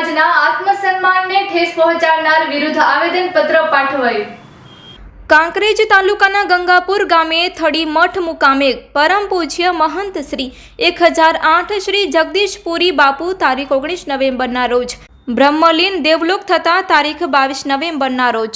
સમાજના આત્મસન્માનને ઠેસ પહોંચાડનાર વિરુદ્ધ આવેદનપત્ર પાઠવાયું. કાંકરેજ તાલુકાના ગંગાપુર ગામે થડી મઠ મુકામે પરમ પૂજ્ય મહંત શ્રી એક હજાર આઠ શ્રી જગદીશપુરી બાપુ તારીખ ઓગણીસ નવેમ્બરના રોજ. બ્રહ્મલીન દેવલોક થતા તારીખ બાવીસ નવેમ્બરના રોજ.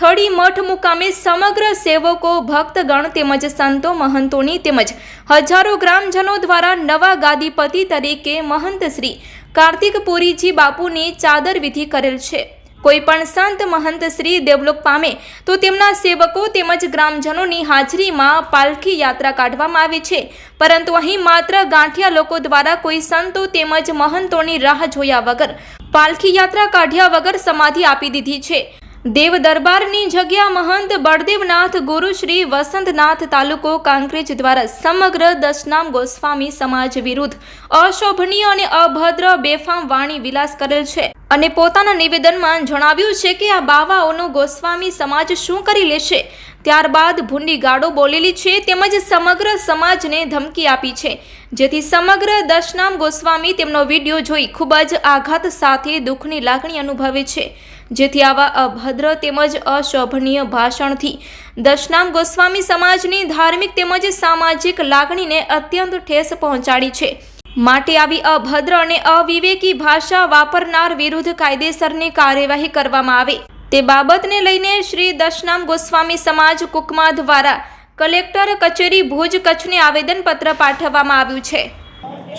થડી મઠ મુકામે સમગ્ર સેવકો, ભક્તગણ તેમજ સંતો મહંતોની તેમજ હજારો ગ્રામજનો દ્વારા નવા ગાદીપતિ તરીકે મહંત શ્રી કાર્તિક પુરીજી બાપુની ચાદર વિધિ કરેલ છે. કોઈ પણ સંત મહંત શ્રી દેવલોક પામે તો તેમના સેવકો તેમજ ગ્રામજનોની હાજરીમાં પાલખી યાત્રા કાઢવામાં આવે છે. પરંતુ અહીં માત્ર ગાંઠિયા લોકો દ્વારા કોઈ સંતો તેમજ મહંતોની રાહ જોયા વગર પાલખી યાત્રા કાઢ્યા વગર સમાધિ આપી દીધી છે. દેવ દરબારની જગ્યા મહંત બળદેવનાથ ગુરુ શ્રી વસંતનાથ તાલુકો કાંકરેજ દ્વારા સમગ્ર દશનામ ગોસ્વામી સમાજ વિરુદ્ધ અશોભનીય અને અભદ્ર બેફામ વાણી વિલાસ કરેલ છે. અને પોતાના નિવેદનમાં જણાવ્યું છે કે આ બાવાઓનો ગોસ્વામી સમાજ શું કરી લેશે? ત્યારબાદ ભૂંડી ગાડો બોલેલી છે તેમજ સમગ્ર સમાજને ધમકી આપી છે. જેથી સમગ્ર દશનામ ગોસ્વામી તેમનો વીડિયો જોઈ ખૂબ જ આઘાત સાથે દુઃખની લાગણી અનુભવે છે. જેથી આવા અભદ્ર તેમજ અશોભનીય ભાષણથી દશનામ ગોસ્વામી સમાજની ધાર્મિક તેમજ સામાજિક લાગણીને અત્યંત ઠેસ પહોંચાડી છે. માટે આવી અભદ્ર અને અવિવેકી ભાષા વાપરનાર વિરુદ્ધ કાયદેસરની કાર્યવાહી કરવામાં આવે. તે બાબતને લઈને શ્રી દશનામ ગોસ્વામી સમાજ કુકમા દ્વારા કલેક્ટર કચેરી ભુજ કચ્છને આવેદનપત્ર પાઠવવામાં આવ્યું છે.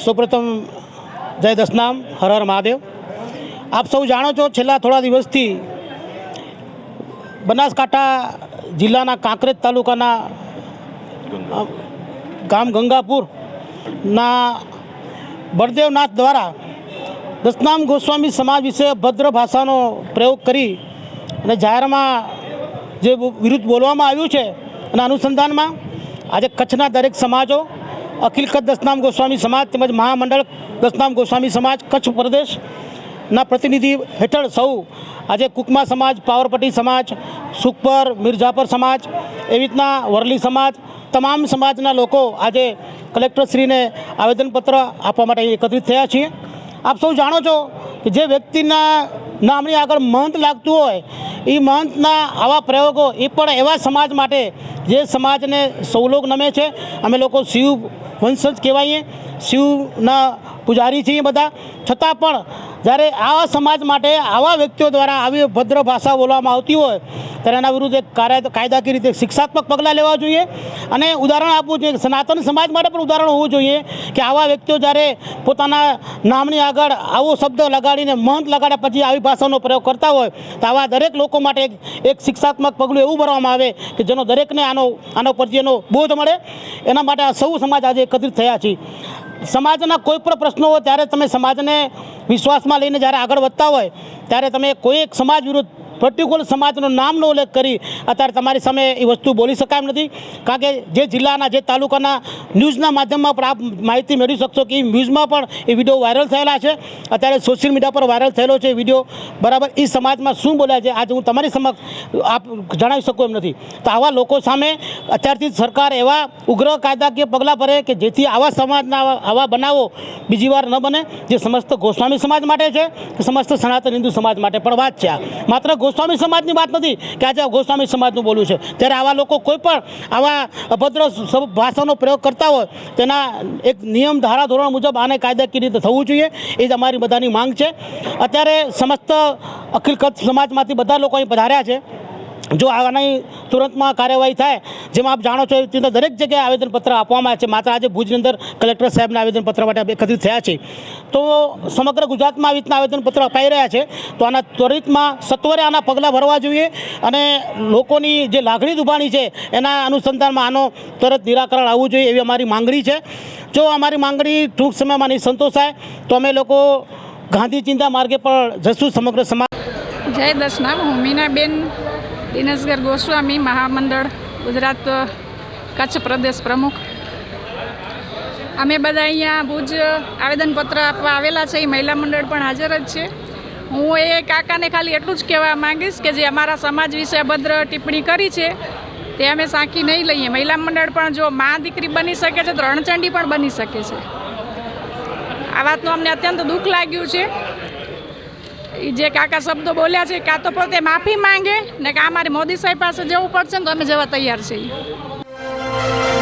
સૌપ્રથમ જય દશનામ, હર હર મહાદેવ. આપ સૌ જાણો છો છેલ્લા થોડા દિવસથી બનાસકાંઠા જિલ્લાના કાંકરેજ તાલુકાના ગામ ગંગાપુરના બળદેવનાથ દ્વારા દસનામ ગોસ્વામી સમાજ વિશે ભદ્ર ભાષાનો પ્રયોગ કરી અને જાહેરમાં જે વિરુદ્ધ બોલવામાં આવ્યું છે અને અનુસંધાનમાં આજે કચ્છના દરેક સમાજો અખિલ દસનામ ગોસ્વામી સમાજ તેમજ મહામંડળ દસનામ ગોસ્વામી સમાજ, કચ્છ પ્રદેશના પ્રતિનિધિ હેઠળ સૌ આજે કુકમા સમાજ, પાવરપટ્ટી સમાજ, સુખપર, મિર્ઝાપર સમાજ, એવી રીતના વરલી સમાજ, તમામ સમાજના લોકો આજે કલેક્ટરશ્રીને આવેદનપત્ર આપવા માટે એકત્રિત થયા છીએ. આપ સૌ જાણો છો કે જે વ્યક્તિના નામની આગળ મહંત લાગતું હોય એ મહંતના આવા પ્રયોગો એ પણ એવા સમાજ માટે જે સમાજને સૌલોક નમે છે. અમે લોકો શિવ વંશજ કહેવાઈએ. શિવના પૂજારી છીએ બધા. છતાં પણ જ્યારે આવા સમાજ માટે આવા વ્યક્તિઓ દ્વારા આવી ભદ્ર ભાષા બોલવામાં આવતી હોય, ત્યારે એના વિરુદ્ધ એક કાયદાકીય રીતે શિક્ષાત્મક પગલાં લેવા જોઈએ. અને ઉદાહરણ આપવું જોઈએ, સનાતન સમાજ માટે પણ ઉદાહરણ હોવું જોઈએ કે આવા વ્યક્તિઓ જ્યારે પોતાના નામની આગળ આવો શબ્દ લગાડીને મહંત લગાડ્યા પછી આવી ભાષાનો પ્રયોગ કરતા હોય, તો આવા દરેક લોકો માટે એક શિક્ષાત્મક પગલું એવું ભરવામાં આવે કે જેનો દરેકને આનો આનો પ્રત્યેનો બોધ મળે. એના માટે આ સૌ સમાજ આજે એકત્રિત થયા છીએ સમાજના કોઈ પણ પ્રશ્નો હોય, ત્યારે તમે સમાજને વિશ્વાસમાં લઈને જ્યારે આગળ વધતા હોય, ત્યારે તમે કોઈ એક સમાજ વિરુદ્ધ પર્ટિક્યુલર સમાજનો નામનો ઉલ્લેખ કરી અત્યારે તમારી સામે એ વસ્તુ બોલી શકાય એમ નથી. કારણ કે જે જિલ્લાના, જે તાલુકાના ન્યૂઝના માધ્યમમાં પણ આપ માહિતી મેળવી શકશો કે ન્યૂઝમાં પણ એ વીડિયો વાયરલ થયેલા છે. અત્યારે સોશિયલ મીડિયા પર વાયરલ થયેલો છે વીડિયો. બરાબર એ સમાજમાં શું બોલ્યા છે? આજે હું તમારી સમક્ષ આપ જણાવી શકું એમ નથી. તો આવા લોકો સામે અત્યારથી સરકાર એવા ઉગ્ર કાયદાકીય પગલાં ભરે કે જેથી આવા સમાજના આવા બનાવો બીજી વાર ન બને. જે સમસ્ત ગોસ્વામી સમાજ માટે છે કે સમસ્ત સનાતન હિન્દુ સમાજ માટે પણ વાત છે આ. માત્ર ગોસ્વામી સમાજની વાત નથી કે આજે ગોસ્વામી સમાજનું બોલવું છે. ત્યારે આવા લોકો કોઈ પણ આવા અભદ્ર ભાષાનો પ્રયોગ કરતા હોય, તેના એક નિયમ ધારા ધોરણ મુજબ આને કાયદાકીય રીતે થવું જોઈએ, એ જ અમારી બધાની માંગ છે. અત્યારે સમસ્ત અખિલ કચ્છ સમાજમાંથી બધા લોકો અહીં પધાર્યા છે. જો આની તુરંતમાં કાર્યવાહી થાય, જેમાં આપ જાણો છો એવી દરેક જગ્યાએ આવેદનપત્ર આપવામાં આવે છે. માત્ર આજે ભુજની અંદર કલેક્ટર સાહેબના આવેદનપત્ર માટે એકત્રિત થયા છે. તો સમગ્ર ગુજરાતમાં આવી રીતના આવેદનપત્ર અપાઈ રહ્યા છે. તો આના ત્વરિતમાં સત્વરે આના પગલાં ભરવા જોઈએ અને લોકોની જે લાગણી દુભાણી છે એના અનુસંધાનમાં આનો તરત નિરાકરણ આવવું જોઈએ એવી અમારી માંગણી છે. જો અમારી માંગણી ટૂંક સમયમાં નહીં સંતોષાય તો અમે લોકો ગાંધી ચિંતા માર્ગે પર જશું સમગ્ર સમાજ જય દસનામ હું દિનેશગર ગોસ્વામી મહામંડળ ગુજરાત કચ્છ પ્રદેશ પ્રમુખ. અમે બધા અહીંયા ભુજ આવેદનપત્ર આપવા આવેલા છે, એ મહિલા મંડળ પણ હાજર જ છે. હું એ કાકાને ખાલી એટલું જ કહેવા માંગીશ કે જે અમારા સમાજ વિશે અભદ્ર ટિપ્પણી કરી છે, તે અમે સાંકી નહીં લઈએ. મહિલા મંડળ પણ જો મા દીકરી બની શકે છે, તો રણચંડી પણ બની શકે છે. આ વાતનું અમને અત્યંત દુઃખ લાગ્યું છે. એ જે કાકા શબ્દો બોલ્યા છે કાં તો પોતે માફી માંગે ને કાં અમારે મોદી સાહેબ પાસે જવું પડશે ને તો અમે જવા તૈયાર છીએ.